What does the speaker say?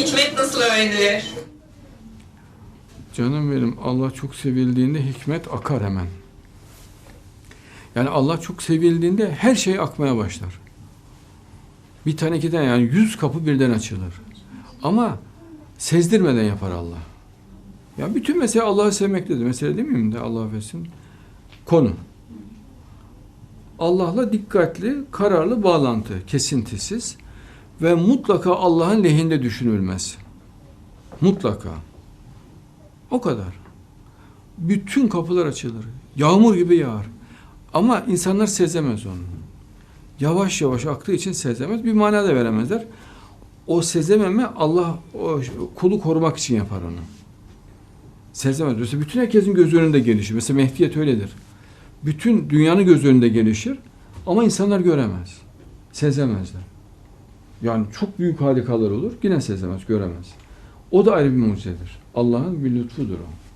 Hikmet nasıl öğrenilir? Canım benim Allah çok sevildiğinde hikmet akar hemen. Yani Allah çok sevildiğinde her şey akmaya başlar. Bir tane iki tane yani yüz kapı birden açılır. Ama sezdirmeden yapar Allah. Ya bütün mesele Allah'ı sevmektedir. Mesele değil miyim de Allah affetsin. Konu. Allah'la dikkatli, kararlı bağlantı, kesintisiz ve mutlaka Allah'ın lehinde düşünülmez. Mutlaka. O kadar. Bütün kapılar açılır. Yağmur gibi yağar. Ama insanlar sezemez onu. Yavaş yavaş aktığı için sezemez. Bir mana da veremezler. O sezememe Allah o kulu korumak için yapar onu. Sezemez. Mesela bütün herkesin göz önünde gelişir. Mesela Mehdiyet öyledir. Bütün dünyanın göz önünde gelişir. Ama insanlar göremez. Sezemezler. Yani çok büyük harikalar olur. Yine sezemez, göremez. O da ayrı bir mucizedir. Allah'ın bir lütfudur o.